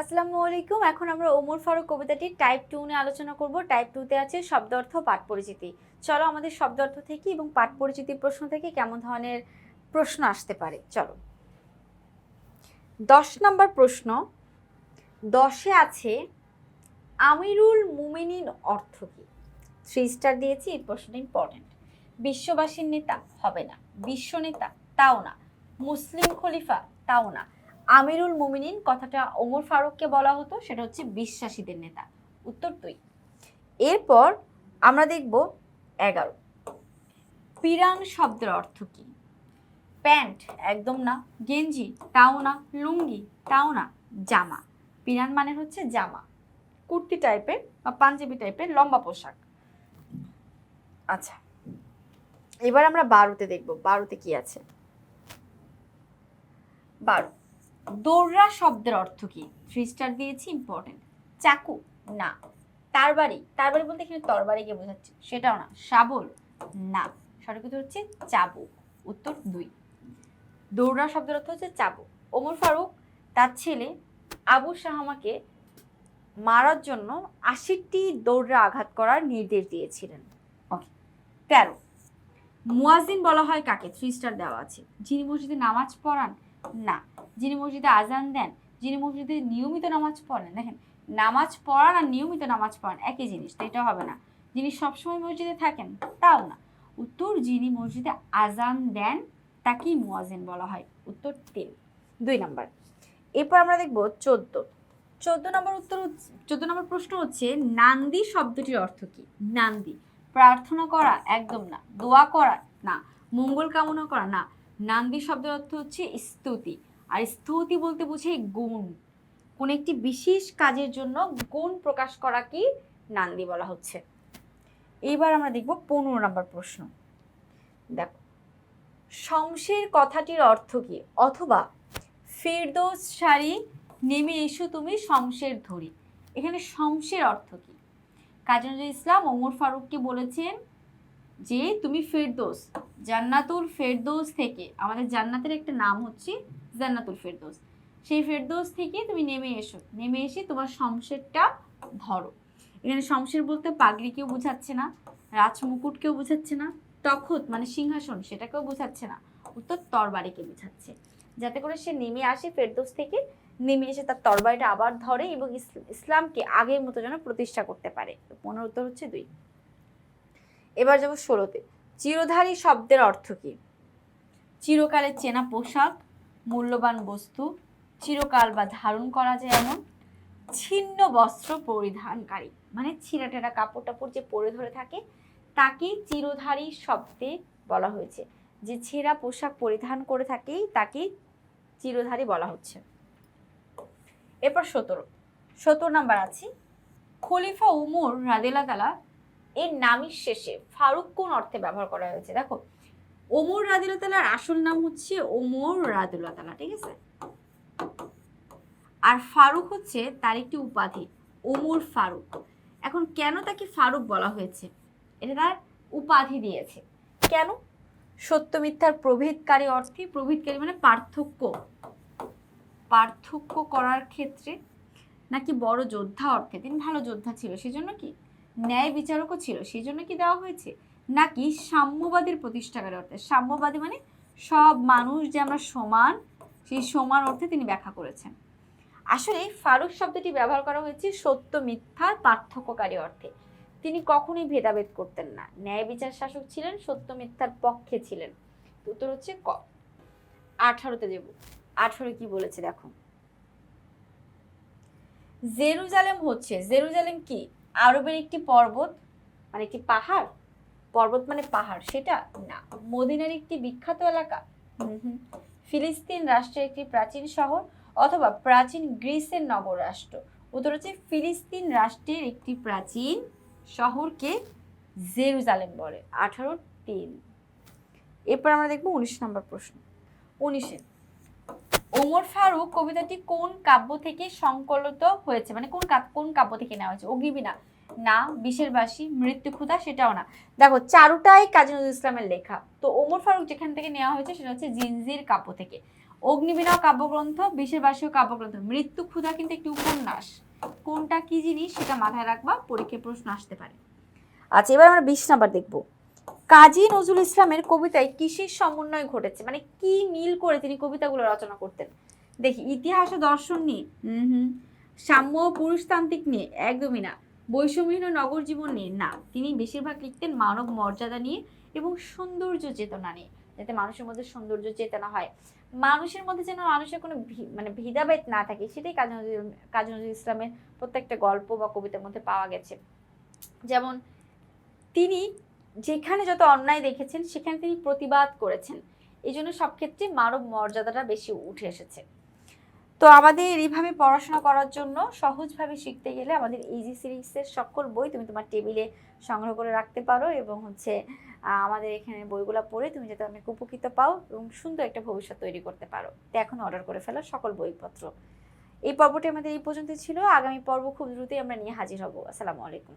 আসসালামু আলাইকুম। এখন আমরা ওমর ফারুক কবিতাটি টাইপ টু নিয়ে আলোচনা করব। টাইপ টুতে আছে শব্দ অর্থ, পাঠ পরিচিতি। চলো আমাদের শব্দার্থ থেকে এবং পাঠ পরিচিতি প্রশ্ন থেকে কেমন ধরনের প্রশ্ন আসতে পারে? চলো। দশ নম্বর প্রশ্ন। দশে আছে, আমিরুল মুমিনিন অর্থ কি? থ্রি স্টার দিয়েছি, এই প্রশ্নটা ইম্পর্টেন্ট বিশ্ববাসীর নেতা হবে না, বিশ্ব নেতা, তাও না। মুসলিম খলিফা, তাও না। আমিরুল মুমিনিন কথাটা ওমর ফারুককে বলা হতো, সেটা হচ্ছে বিশ্বাসীদের নেতা। উত্তর দুই। এরপর আমরা দেখব এগারো। পিরান শব্দের অর্থ কি? প্যান্ট একদম না, গেঞ্জি তাও না, লুঙ্গি তাও না, জামা। পিরান মানে হচ্ছে জামা। কুর্তি টাইপের বা পাঞ্জাবি টাইপের লম্বা পোশাক। আচ্ছা এবার আমরা বারোতে দেখব, বারোতে কি আছে? বারো। দৌড়া শব্দের অর্থ কি? থ্রি স্টার দিয়েছি ইম্পর্টেন্ট চাকু? না। তারবারি? তারবারি বলতে এখানে তরবারিকে বোঝাচ্ছে। সেটাও না। শাবল? না। সঠিক উত্তর হচ্ছে চাবুক। উত্তর দুই। দৌড়া শব্দের অর্থ হচ্ছে চাবুক। ওমর ফারুক, তার ছেলে আবু শাহামাকে মারার জন্য আশিটি দৌড়া আঘাত করার নির্দেশ দিয়েছিলেন। ওকে তেরো। মুয়াজিন বলা হয় কাকে? থ্রি স্টার দেওয়া আছে। যিনি মসজিদে নামাজ পড়ান? না। যিনি মসজিদে আজান দেন, যিনি মসজিদে নিয়মিত নামাজ পড়েন, দেখেন, নামাজ পড়ান আর নিয়মিত নামাজ পড়ান, একই জিনিস, তো এটা হবে না। যিনি সবসময় মসজিদে থাকেন, তাও না। উত্তর, যিনি মসজিদে আজান দেন, তাকেই মুয়াজিন বলা হয়। উত্তর তিন। দুই নাম্বার। এরপর আমরা দেখব চোদ্দ। চোদ্দ নম্বর উত্তর চোদ্দ নম্বর প্রশ্ন হচ্ছে, নান্দি শব্দটির অর্থ কি? নান্দি। প্রার্থনা করা একদম না। দোয়া করা না। মঙ্গল কামনা করা না। নান্দি শব্দের অর্থ হচ্ছে স্তুতি। আর স্তুতি বলতে বোঝে গুণ। কোন একটি বিশেষ কাজের জন্য গুণ প্রকাশ করা কি নান্দি বলা হচ্ছে। এইবার আমরা দেখব পনেরো নম্বর প্রশ্ন। দেখো, শমশের কথাটির অর্থ কি? অথবা, ফেরদৌস শাড়ি নেমে এসো তুমি শমশের ধরি। এখানে শমশের অর্থ কি? কাজী নজরুল ইসলাম, ওমর ফারুককে বলেছেন যে, তুমি ফেরদৌস, জান্নাতুল ফেরদৌস থেকে, আমাদের জান্নাতের একটা নাম হচ্ছে জান্নাতুল ফেরদৌস। সেই ফেরদৌস থেকে তুমি নেমে এসো। নেমে এসে তোমার শমশেরটা ধরো। এখানে শমশের বলতে পাগড়িকেও বোঝাচ্ছে না রাজমুকুটকেও বোঝাচ্ছে না, তখত মানে সিংহাসন সেটাকেও বোঝাচ্ছে না, উত্তর তরবারিকে বোঝাচ্ছে। যাতে করে সে নেমে আসে ফেরদৌস থেকে, নেমে এসে তার তরবারিটা আবার ধরে এবং ইসলামকে আগের মতো যেন প্রতিষ্ঠা করতে পারে। পনেরো উত্তর হচ্ছে দুই। এবার যাব ষোলোতে। চিরধারী শব্দের অর্থ কি? চিরকালের চেনা পোশাক মূল্যবান বস্তু, চিরকাল বা ধারণ করা যায় এমন ছিন্ন বস্ত্র পরিধানকারী। মানে ছিঁড়া টেরা কাপড় টাপড় যে পরে ধরে থাকে, তাকেই চিরধারী শব্দে বলা হয়েছে। যে ছেঁড়া পোশাক পরিধান করে থাকেই তাকেই চিরধারী বলা হচ্ছে। এরপর সতেরো। সতেরো নাম্বার আছে। খলিফা উমর রাদিল্লা তালা এর নামের শেষে ফারুক কোন অর্থে ব্যবহার করা হয়েছে? দেখো ওমর রাদিল্লা তালার আসল নাম হচ্ছে ওমর রাদিল্লা তালা ঠিক আছে? আর ফারুক হচ্ছে তার একটি উপাধি, ওমর ফারুক। এখন কেন তাকে ফারুক বলা হয়েছে? এটা তার উপাধি দিয়েছে। কেন? সত্য মিথ্যার প্রভেদকারী অর্থে, প্রভেদকারী মানে পার্থক্য। পার্থক্য করার ক্ষেত্রে নাকি বড় যোদ্ধা অর্থে, তিনি ভালো যোদ্ধা ছিল, সেজন্য কি? ন্যায় বিচারকও ছিল সেই জন্য কি দেওয়া হয়েছে? নাকি সাম্যবাদীর প্রতিষ্ঠাকারী অর্থে? সাম্যবাদী মানে সব মানুষ যে আমরা সমান, সেই সমান অর্থে তিনি ব্যাখ্যা করেছেন। আসলে ফারুক শব্দটি ব্যবহার করা হয়েছে সত্য মিথ্যার পার্থক্যকারী অর্থে। তিনি কখনোই ভেদাভেদ করতেন না। ন্যায় বিচার শাসক ছিলেন, সত্য, মিথ্যার পক্ষে ছিলেন। উত্তর হচ্ছে ক। আঠারোতে দেব। আঠারো কি বলেছে দেখো? জেরুজালেম হচ্ছে, জেরুজালেম কি? আরবের একটি পর্বত মানে একটি পাহাড়? পর্বত মানে পাহাড় সেটা না। মদিনার একটি বিখ্যাত এলাকা। ফিলিস্তিন রাষ্ট্রের একটি প্রাচীন শহর অথবা প্রাচীন গ্রিসের নগর রাষ্ট্র উত্তর হচ্ছে ফিলিস্তিন রাষ্ট্রের একটি প্রাচীন শহরকে জেরুজালেম বলে আঠারো তিন। এরপর আমরা দেখব উনিশ নম্বর প্রশ্ন। উনিশে ওমর ফারুক কবিতাটি কোন কাব্য থেকে সংকলিত হয়েছে? মানে কোন কোন কাব্য থেকে নেওয়া হয়েছে? অগ্নিবীণা। না বিশের বাসী মৃত্যু ক্ষুধা সেটাও না। দেখো, চারুটাই কাজী নজরুল ইসলামের লেখা। তো ওমর ফারুক যেখান থেকে নেওয়া হয়েছে সেটা হচ্ছে জিনজির কাব্য থেকে। অগ্নিবীণা কাব্যগ্রন্থ বিশের বার্ষিক কাব্যগ্রন্থ। মৃত্যু ক্ষুধা কিন্তু একটি উপন্যাস। কোনটা কি জিনিস সেটা মাথায় রাখবা, পরীক্ষায় প্রশ্ন আসতে পারে। আচ্ছা এবার আমরা বিশ নাম্বার দেখব। কাজী নজরুল ইসলামের কবিতায় কিসের সমন্বয় ঘটেছে? মানে কি মিল করে তিনি কবিতাগুলো রচনা করতেন? দেখি, ইতিহাস ও দর্শন নিয়ে। হুম হুম। সাম্য পুরুষতান্ত্রিক নিয়ে। একদমই না। বৈষম্যহীন নগর জীবন নিয়ে। না, তিনি বেশিরভাগ লিখতেন মানব মর্যাদা নিয়ে এবং সৌন্দর্য চেতনা নিয়ে, যাতে মানুষের মধ্যে সৌন্দর্য চেতনা হয়। মানুষের মধ্যে যেন মানুষের কোনো মানে ভেদাভেদ না থাকে, সেটাই কাজী নজরুল কাজী নজরুল ইসলামের প্রত্যেকটা গল্প বা কবিতার মধ্যে পাওয়া গেছে। যেমন, তিনি যেখানে যত অন্যায় দেখেছেন, সেখানে তিনি প্রতিবাদ করেছেন। এই জন্য সব ক্ষেত্রে মানব মর্যাদাটা বেশি উঠে এসেছে। তো আমাদের এইভাবে পড়াশোনা করার জন্য সহজভাবে শিখতে গেলে আমাদের ইজি সিরিজের সকল বই তুমি তোমার টেবিলে সংগ্রহ করে রাখতে পারো এবং হচ্ছে আমাদের এখানে বইগুলো পড়ে তুমি যাতে অনেক উপকৃত পাও এবং সুন্দর একটা ভবিষ্যৎ তৈরি করতে পারো। তো এখন অর্ডার করে ফেলো সকল বইপত্র। এই পর্বটি আমাদের এই পর্যন্ত ছিল। আগামী পর্ব খুব দ্রুতই আমরা নিয়ে হাজির হব। আসসালামু আলাইকুম।